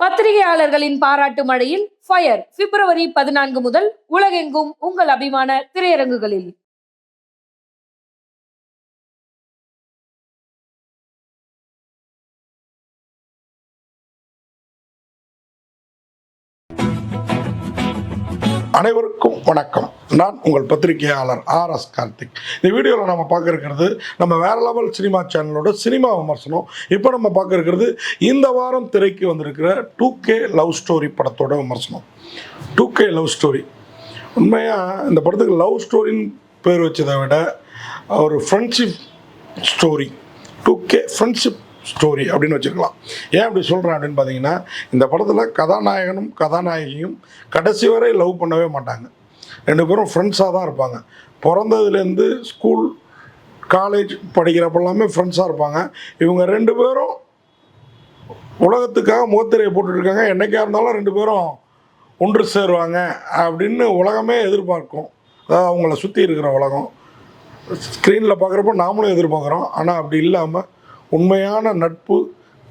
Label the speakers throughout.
Speaker 1: பத்திரிகையாளர்களின் பாராட்டு மழையில் ஃபயர் பிப்ரவரி பதினான்கு முதல் உலகெங்கும் உங்கள் அபிமான திரையரங்குகளில்.
Speaker 2: அனைவருக்கும் வணக்கம். நான் உங்கள் பத்திரிகையாளர் ஆர் எஸ் கார்த்திக். இந்த வீடியோவில் நம்ம பார்க்க இருக்கிறது நம்ம வேற லெவல் சினிமா சேனலோட சினிமா விமர்சனம். இப்போ நம்ம பார்க்க இருக்கிறது இந்த வாரம் திரைக்கு வந்திருக்கிற டூ கே லவ் ஸ்டோரி படத்தோட விமர்சனம். Two K love story. உண்மையாக இந்த படத்துக்கு லவ் ஸ்டோரின்னு பேர் வச்சதை விட ஒரு friendship story two K friendship story அப்படின்னு வச்சுருக்கலாம் ஏன் அப்படி சொல்கிறேன் அப்படின்னு பார்த்தீங்கன்னா இந்த படத்தில் கதாநாயகனும் கதாநாயகியும் கடைசி வரை லவ் பண்ணவே மாட்டாங்க. ரெண்டு பேரும் ஃப்ரெண்ட்ஸாக தான் இருப்பாங்க. பிறந்ததுலேருந்து ஸ்கூல் காலேஜ் படிக்கிறப்ப எல்லாமே ஃப்ரெண்ட்ஸாக இருப்பாங்க. இவங்க ரெண்டு பேரும் உலகத்துக்காக முகத்திரையை போட்டுட்ருக்காங்க என்றைக்காக இருந்தாலும் ரெண்டு பேரும் ஒன்று சேருவாங்க அப்படின்னு உலகமே எதிர்பார்க்கும். அதாவது அவங்கள சுற்றி இருக்கிற உலகம். ஸ்க்ரீனில் பார்க்குறப்ப நாமளும் எதிர்பார்க்குறோம். ஆனால் அப்படி இல்லாமல் உண்மையான நட்பு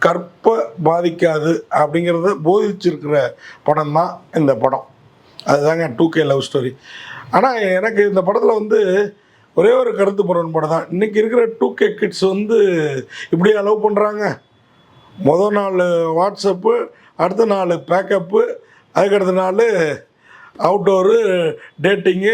Speaker 2: கற்ப பாதிக்காது அப்படிங்கிறத போதிச்சிருக்கிற படம் தான் இந்த படம். அதுதாங்க டூ கே லவ் ஸ்டோரி ஆனால் எனக்கு இந்த படத்தில் வந்து ஒரே ஒரு கருத்து முரண்பாடு தான். இன்றைக்கி இருக்கிற டூ கே கிட்ஸ் வந்து இப்படி அலோவ் பண்ணுறாங்க மொதல் நாள் வாட்ஸ்அப்பு அடுத்த நாள் பேக்கப்பு அதுக்கடுத்த நாள் அவுட்டோரு டேட்டிங்கு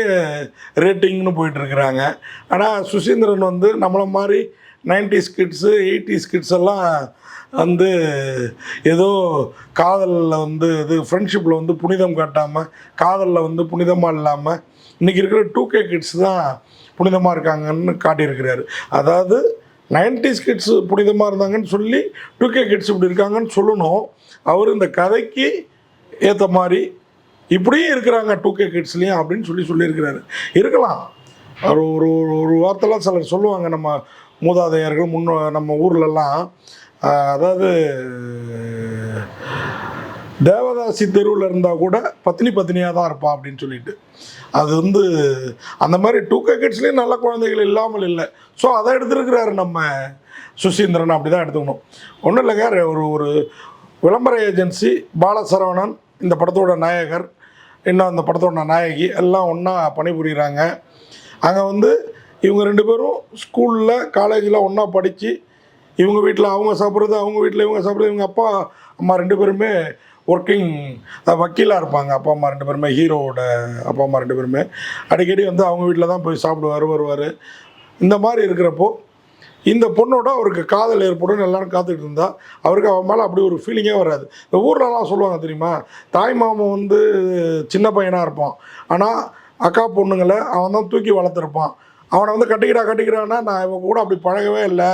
Speaker 2: ரேட்டிங்னு போயிட்டுருக்குறாங்க ஆனால் சுசீந்திரன் வந்து நம்மளை மாதிரி நைன்டிஸ் கிட்ஸு எயிட்டிஸ் கிட்ஸ் எல்லாம் வந்து ஏதோ காதலில் வந்து இது ஃப்ரெண்ட்ஷிப்பில் வந்து புனிதம் காட்டாமல் காதலில் வந்து புனிதமாக இல்லாமல் இன்றைக்கி இருக்கிற டூ கே கிட்ஸ் தான் புனிதமாக இருக்காங்கன்னு காட்டியிருக்கிறாரு. அதாவது நைன்டிஸ் கிட்ஸ் புனிதமாக இருந்தாங்கன்னு சொல்லி டூ கே கிட்ஸ் இப்படி இருக்காங்கன்னு சொல்லணும். அவர் இந்த கதைக்கு ஏற்ற மாதிரி இப்படியும் இருக்கிறாங்க டூ கே கிட்ஸ்லேயும் அப்படின்னு சொல்லி சொல்லியிருக்கிறாரு. இருக்கலாம். அவர் ஒரு ஒரு- ஒரு வார்த்தைலாம் சிலர் சொல்லுவாங்க நம்ம மூதாதையர்கள் முன்னோ நம்ம ஊர்லெல்லாம் அதாவது தேவதாசி தெருவில் இருந்தால் கூட பத்தினி பத்தினியாக தான் இருப்பான் அப்படின்னு சொல்லிட்டு. அது வந்து அந்த மாதிரி டூ கே கிட்ஸ்லேயும் நல்ல குழந்தைகள் இல்லாமல் இல்லை. ஸோ அதை எடுத்துருக்கிறாரு நம்ம சுசீந்திரன். அப்படி தான் எடுத்துக்கணும். ஒன்றும் இல்லைங்க ஒரு ஒரு விளம்பர ஏஜென்சி பாலசரவணன் இந்த படத்தோட நாயகர் இன்னும் அந்த படத்தோட நாயகி எல்லாம் ஒன்றா பணிபுரிகிறாங்க அங்கே வந்து இவங்க ரெண்டு பேரும் ஸ்கூலில் காலேஜில் ஒன்றா படித்து இவங்க வீட்டில் அவங்க சாப்பிட்றது அவங்க வீட்டில் இவங்க சாப்பிட்றது இவங்க அப்பா அம்மா ரெண்டு பேருமே ஒர்க்கிங் வக்கீலாக இருப்பாங்க. அப்பா அம்மா ரெண்டு பேருமே ஹீரோவோட அப்பா அம்மா ரெண்டு பேருமே. அடிக்கடி வந்து அவங்க வீட்டில் தான் போய் சாப்பிடுவார் வருவார். இந்த மாதிரி இருக்கிறப்போ இந்த பொண்ணோட அவருக்கு காதல் ஏற்படும் எல்லாரும் காத்துக்கிட்டு இருந்தா அவருக்கு அவன் மேலே அப்படி ஒரு ஃபீலிங்கே வராது. இந்த ஊர்லலாம் சொல்லுவாங்க தெரியுமா? தாய் மாமன் வந்து சின்ன பையனாக இருப்பான். ஆனால் அக்கா பொண்ணுங்களை அவன் தான் தூக்கி வளர்த்துருப்பான். அவனை வந்து கட்டிக்கிறா கட்டிக்கிறான்னா நான் இவன் கூட அப்படி பழகவே இல்லை.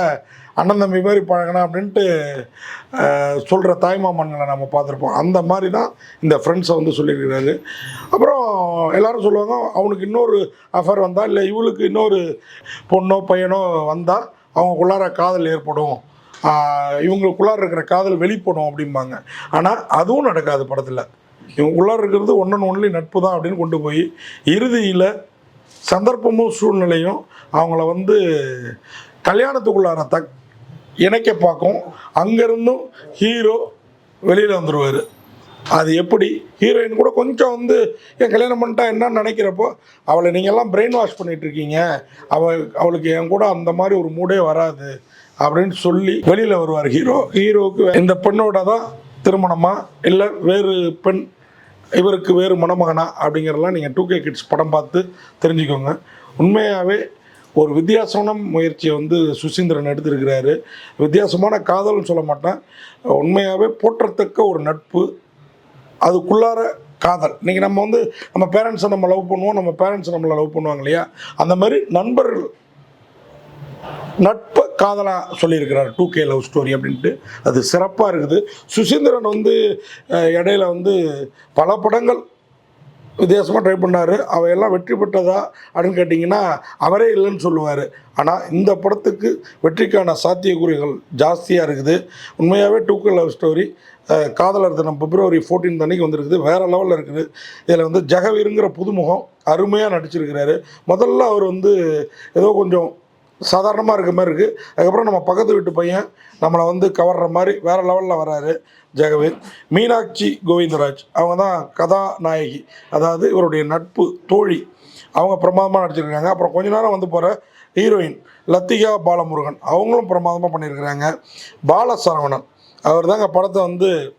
Speaker 2: அண்ணன் தம்பி மாதிரி பழகினா அப்படின்ட்டு சொல்கிற தாய்மாமன்களை நம்ம பார்த்துருப்போம். அந்த மாதிரி தான் இந்த ஃப்ரெண்ட்ஸை வந்து சொல்லியிருக்கிறாரு. அப்புறம் எல்லாரும் சொல்லுவாங்க அவனுக்கு இன்னொரு அஃபர் வந்தால் இல்லை இவளுக்கு இன்னொரு பொண்ணோ பையனோ வந்தால் அவங்களுக்குள்ளார காதல் ஏற்படும். இவங்களுக்குள்ளார இருக்கிற காதல் வெளிப்படும் அப்படிம்பாங்க. ஆனால் அதுவும் நடக்காது படத்தில். இவங்களுக்குள்ளார இருக்கிறது ஒன்றன் ஒன்லி நட்பு தான் அப்படின்னு கொண்டு போய் இறுதியில் சந்தர்ப்பமும் சூழ்நிலையும் அவங்கள வந்து கல்யாணத்துக்குள்ளார தக் இணைக்க பார்க்கும். அங்கேருந்தும் ஹீரோ வெளியில் வந்துடுவார் அது எப்படி? ஹீரோயின் கூட கொஞ்சம் வந்து என் கல்யாணம் பண்ணிட்டா என்னன்னு நினைக்கிறப்போ அவளை நீங்கள்லாம் பிரெயின் வாஷ் பண்ணிகிட்ருக்கீங்க அவள் அவளுக்கு என் கூட அந்த மாதிரி ஒரு மூடே வராது. அப்படின்னு சொல்லி வெளியில் வருவார் ஹீரோ ஹீரோவுக்கு இந்த பெண்ணோட தான் திருமணமா? இல்லை வேறு பெண் இவருக்கு வேறு மணமகனா அப்படிங்கிறதெல்லாம் நீங்கள் டூ கே கிட்ஸ் படம் பார்த்து தெரிஞ்சுக்கோங்க. உண்மையாகவே ஒரு வித்தியாசமான முயற்சியை வந்து சுசீந்திரன் எடுத்திருக்கிறாரு. வித்தியாசமான காதல்னு சொல்ல மாட்டேன். உண்மையாகவே போற்றத்தக்க ஒரு நட்பு. அதுக்குள்ளார காதல். இன்றைக்கி நம்ம வந்து நம்ம பேரண்ட்ஸை நம்ம லவ் பண்ணுவோம். நம்ம பேரண்ட்ஸ் நம்மளை லவ் பண்ணுவாங்க இல்லையா? அந்த மாதிரி நண்பர்கள் நட்பை காதலாக சொல்லியிருக்கிறார் டூ கே லவ் ஸ்டோரி அப்படின்ட்டு. அது சிறப்பாக இருக்குது. சுசீந்திரன் வந்து இடையில வந்து பல படங்கள் வித்தியாசமாக ட்ரை பண்ணார். அவையெல்லாம் வெற்றி பெற்றதா அப்படின்னு கேட்டிங்கன்னா அவரே இல்லைன்னு சொல்லுவார். ஆனால் இந்த படத்துக்கு வெற்றிக்கான சாத்தியக்கூறுகள் ஜாஸ்தியாக இருக்குது. உண்மையாகவே டூ கே லவ் ஸ்டோரி காதலர் தினம் பிப்ரவரி 14 அன்னைக்கு வந்திருக்குது. வேறு லெவலில் இருக்குது. இதில் வந்து ஜெகவீருங்கிற புதுமுகம் அருமையாக நடிச்சிருக்கிறாரு. முதல்ல அவர் வந்து ஏதோ கொஞ்சம் சாதாரணமாக இருக்க மாதிரி இருக்குது அதுக்கப்புறம் நம்ம பக்கத்து வீட்டு பையன் நம்மளை வந்து கவர்ற மாதிரி வேறு லெவலில் வராரு ஜெகவீர். மீனாட்சி கோவிந்தராஜ். அவங்க தான் கதாநாயகி. அதாவது இவருடைய நட்பு தோழி. அவங்க பிரமாதமாக நடிச்சிருக்காங்க. அப்புறம் கொஞ்ச நேரம் வந்து போகிற ஹீரோயின் லத்திகா பாலமுருகன். அவங்களும் பிரமாதமாக பண்ணியிருக்கிறாங்க. பாலசரவணன். அவர் தாங்க படத்தை வந்து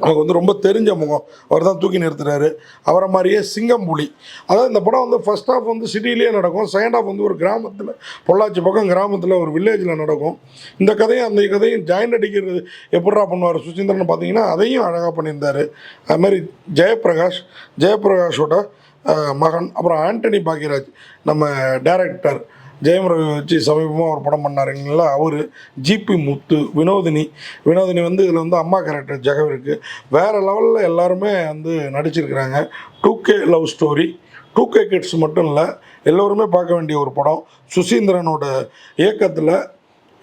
Speaker 2: நமக்கு வந்து ரொம்ப தெரிஞ்ச முகம். அவர் தான் தூக்கி நிறுத்துறாரு. அவரை மாதிரியே சிங்கம்புலி. அதாவது இந்த படம் வந்து ஃபர்ஸ்ட் ஆஃப் வந்து சிட்டிலேயே நடக்கும். செகண்ட் ஆஃப் வந்து ஒரு கிராமத்தில் பொள்ளாச்சி பக்கம் கிராமத்தில் ஒரு வில்லேஜில் நடக்கும். இந்த கதையும் அந்த கதையும் ஜாயின் அடிக்கிறது எப்படா பண்ணுவார் சுசீந்திரன் பார்த்தீங்கன்னா அதையும் அழகாக பண்ணியிருந்தார். அது மாதிரி ஜெயபிரகாஷ் ஜெயபிரகாஷோட மகன் அப்புறம் ஆண்டனி பாக்யராஜ் நம்ம டைரக்டர் ஜெயம் ரவி வச்சு சமீபமாக ஒரு படம் பண்ணாருங்களா அவர் ஜிபி முத்து வினோதினி. வினோதினி வந்து இதில் வந்து அம்மா கேரக்டர் ஜெகவிருக்கு வேறு லெவலில் எல்லாருமே வந்து நடிச்சிருக்கிறாங்க. Two K love story two K kids மட்டும் இல்லை எல்லோருமே பார்க்க வேண்டிய ஒரு படம். சுசீந்திரனோட இயக்கத்தில்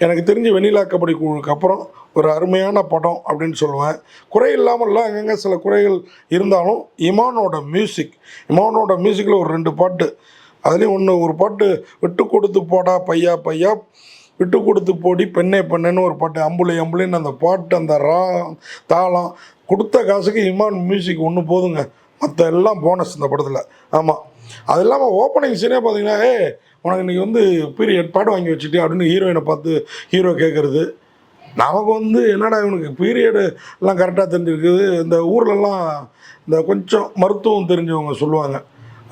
Speaker 2: எனக்கு தெரிஞ்சு வெண்ணிலா கபடி குழுக்கு அப்புறம் ஒரு அருமையான படம் அப்படின்னு சொல்லுவேன். குறை இல்லாமல் இல்லை அங்கங்கே சில குறைகள் இருந்தாலும் இமானோட மியூசிக் இமானோட மியூசிக்கில் ஒரு ரெண்டு பாட்டு அதுலேயும் ஒன்று ஒரு பாட்டு விட்டு கொடுத்து போடா பையா பையா. விட்டு கொடுத்து போடி பெண்ணே பெண்ணேன்னு ஒரு பாட்டு அம்புலை அம்புலின்னு அந்த பாட்டு அந்த ரா தாளம். கொடுத்த காசுக்கு இமான் மியூசிக் ஒன்று போதுங்க. மற்ற எல்லாம் போனஸ் இந்த படத்தில். ஆமாம் அது இல்லாமல் ஓப்பனிங் சீனே பார்த்தீங்கன்னா ஏ உனக்கு இன்றைக்கி வந்து பீரியட் பாட்டு வாங்கி வச்சுட்டு அப்படின்னு ஹீரோயினை பார்த்து ஹீரோ கேட்குறது நமக்கு வந்து என்னடா இவனுக்கு பீரியடு எல்லாம் கரெக்டாக தெரிஞ்சிருக்குது. இந்த ஊர்லெல்லாம் இந்த கொஞ்சம் மருத்துவம் தெரிஞ்சவங்க சொல்லுவாங்க.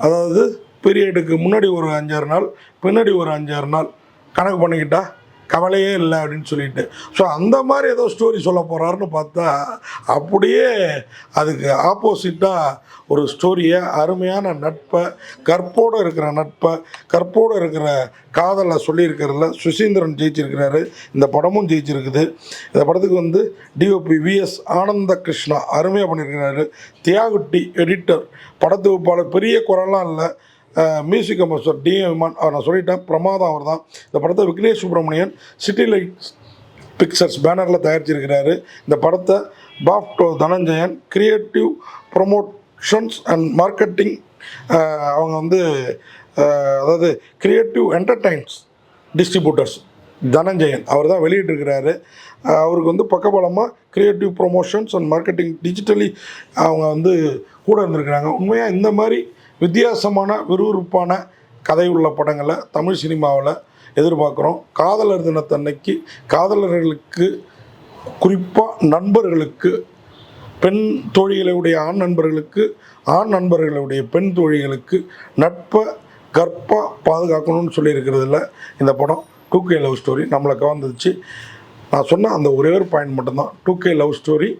Speaker 2: அதாவது பீரியடுக்கு முன்னாடி ஒரு அஞ்சாறு நாள் பின்னாடி ஒரு அஞ்சாறு நாள் கணக்கு பண்ணிக்கிட்டா கவலையே இல்லை அப்படின்னு சொல்லிட்டு. ஸோ அந்த மாதிரி ஏதோ ஸ்டோரி சொல்ல போகிறாருன்னு பார்த்தா அப்படியே அதுக்கு ஆப்போசிட்டாக ஒரு ஸ்டோரியை அருமையான நட்பை கற்போடு இருக்கிற நட்பை கற்போடு இருக்கிற காதலை சொல்லியிருக்கிறதுல சுசீந்திரன் ஜெயிச்சிருக்கிறாரு. இந்த படமும் ஜெயிச்சிருக்குது. இந்த படத்துக்கு வந்து டிஓபி விஎஸ் ஆனந்த கிருஷ்ணா அருமையாக பண்ணியிருக்கிறாரு. தியாகுட்டி எடிட்டர் படத்தொகுப்பாளர் பெரிய குரலாம் இல்லை. Music composer D Imman. அவர் நான் சொல்லிட்டேன் பிரமாதம் அவர் தான் இந்த படத்தை Vignesh Subramanian city lights pictures பேனரில் தயாரிச்சிருக்கிறாரு. இந்த படத்தை BOFTA Dhananjayan creative promotions and marketing அவங்க வந்து அதாவது கிரியேட்டிவ் என்டர்டைன்ஸ் டிஸ்ட்ரிபியூட்டர்ஸ் தனஞ்சயன் அவர் தான் வெளியிட்டிருக்கிறாரு அவருக்கு வந்து பக்கபலமாக creative promotions and marketing digitally அவங்க வந்து கூட இருந்திருக்கிறாங்க. உண்மையாக இந்த மாதிரி வித்தியாசமான விறுவிறுப்பான கதை உள்ள படங்களை தமிழ் சினிமாவில் எதிர்பார்க்குறோம். காதலர் தினத்தன்னைக்கு காதலர்களுக்கு குறிப்பாக நண்பர்களுக்கு பெண் தோழிகளுடைய ஆண் நண்பர்களுக்கு ஆண் நண்பர்களுடைய பெண் தோழிகளுக்கு நட்பை கற்பாக பாதுகாக்கணும்னு சொல்லியிருக்கிறதுல இந்த படம் டூ கே லவ் ஸ்டோரி நம்மளை கவர்ந்துச்சு. நான் சொன்ன அந்த ஒரே ஒரு பாயிண்ட் மட்டும்தான். Two K love story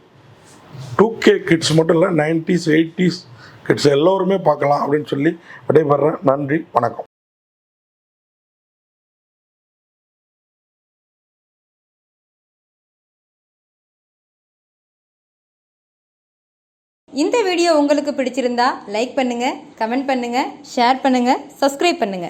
Speaker 2: two K kids மட்டும் இல்லை நைன்டிஸ் எயிட்டிஸ் கிட்ஸ் எல்லோருமே பார்க்கலாம் அப்படின்னு சொல்லி விடைபெறேன் நன்றி வணக்கம்.
Speaker 3: இந்த வீடியோ உங்களுக்கு பிடிச்சிருந்தா லைக் பண்ணுங்க கமெண்ட் பண்ணுங்க ஷேர் பண்ணுங்க சப்ஸ்கிரைப் பண்ணுங்க.